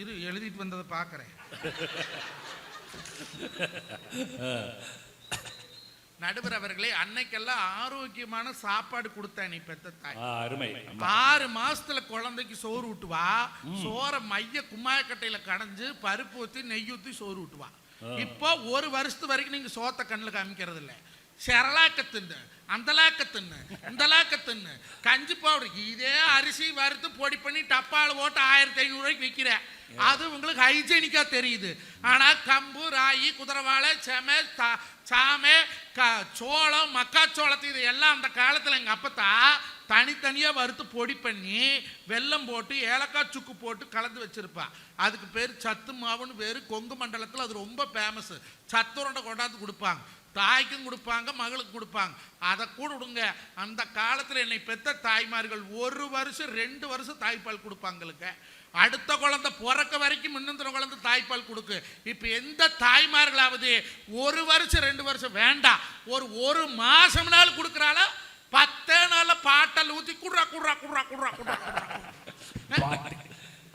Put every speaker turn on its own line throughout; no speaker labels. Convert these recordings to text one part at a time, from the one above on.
இரு எழுதிட்டு வந்ததை பார்க்கறேன். நடுவர் அவர்களே அன்னைக்கெல்லாம் ஆரோக்கியமான சாப்பாடு கொடுத்தேன் நீ பெத்த தாய்.
அருமை.
ஆறு மாசத்துல குழந்தைக்கு சோறு ஊட்டுவா சோற மைய கும்மாயக்கட்டையில கடைஞ்சு பருப்பு ஊத்தி நெய் ஊத்தி சோறு ஊட்டுவா. இப்போ ஒரு வருஷத்து வரைக்கும் நீங்க சோத்த கண்ணுல காமிக்கிறது இல்ல செரலாக்க தின்னு அந்தலாக்க தின்னு இந்தலாக்க தின்னு கஞ்சி பவுடர் இதே அரிசி வறுத்து பொடி பண்ணி டப்பாவில் போட்டு ஆயிரத்தி ஐநூறு ரூபாய்க்கு விற்கிற அது உங்களுக்கு ஹைஜீனிக்காக தெரியுது. ஆனால் கம்பு ராகி குதிரவாழை செம தா- சாமை க சோளம் மக்காச்சோளத்து இது எல்லாம் அந்த காலத்தில் எங்க அப்பத்தா தனித்தனியா வறுத்து பொடி பண்ணி வெல்லம் போட்டு ஏலக்காய் சுக்கு போட்டு கலந்து வச்சிருப்பா. அதுக்கு பேர் சத்து மாவுன்னு பேர். கொங்கு மண்டலத்தில் அது ரொம்ப ஃபேமஸ் சத்துருண்டை கொண்டாந்து கொடுப்பாங்க. தாய்க்கும் கொடுப்பாங்க மகளுக்கு கொடுப்பாங்க. அதை கூட விடுங்க. அந்த காலத்தில் என்னை பெத்த தாய்மார்கள் ஒரு வருஷம் ரெண்டு வருஷம் தாய்ப்பால் கொடுப்பாங்களுக்கு அடுத்த குழந்தை பிறக்க வரைக்கும் முன்னந்திர குழந்தை தாய்ப்பால் கொடுக்கு. இப்போ எந்த தாய்மார்களாவது ஒரு வருஷம் ரெண்டு வருஷம் வேண்டாம். ஒரு ஒரு மாசம்னாலும் கொடுக்குறாளா? பத்தே நாள்ல பாட்டல் ஊத்தி குடுறா குடுறா குடுறா குடுறா குடுறா.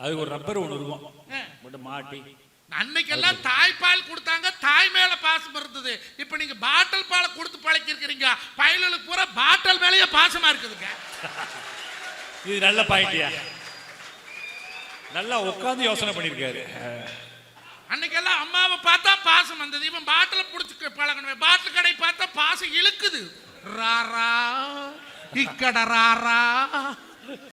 அது ஒரு ரப்பர் ஒன்று இருக்கும் மாட்டி.
அன்னைக்கெல்லாம் தாய்ப்பால் கொடுத்தாங்க. தாய் மேல பாசம் இருந்தது. இப்ப நீங்க பாட்டில் பாலை கொடுத்து பழக்கிருக்கிறீங்க பயலுக்கு பூரா பாட்டில் மேலேயே பாசமா இருக்குதுங்க.
இது நல்ல பாயிண்டியா நல்லா உட்காந்து யோசனை பண்ணிருக்காரு
அன்னைக்கெல்லாம் அம்மாவை பார்த்தா பாசம் வந்தது. இவன் பாட்டில் பிடிச்சி பழகணும். பாட்டில் கடை பார்த்தா பாசம் இழுக்குது. ராரா இக்கட ராரா.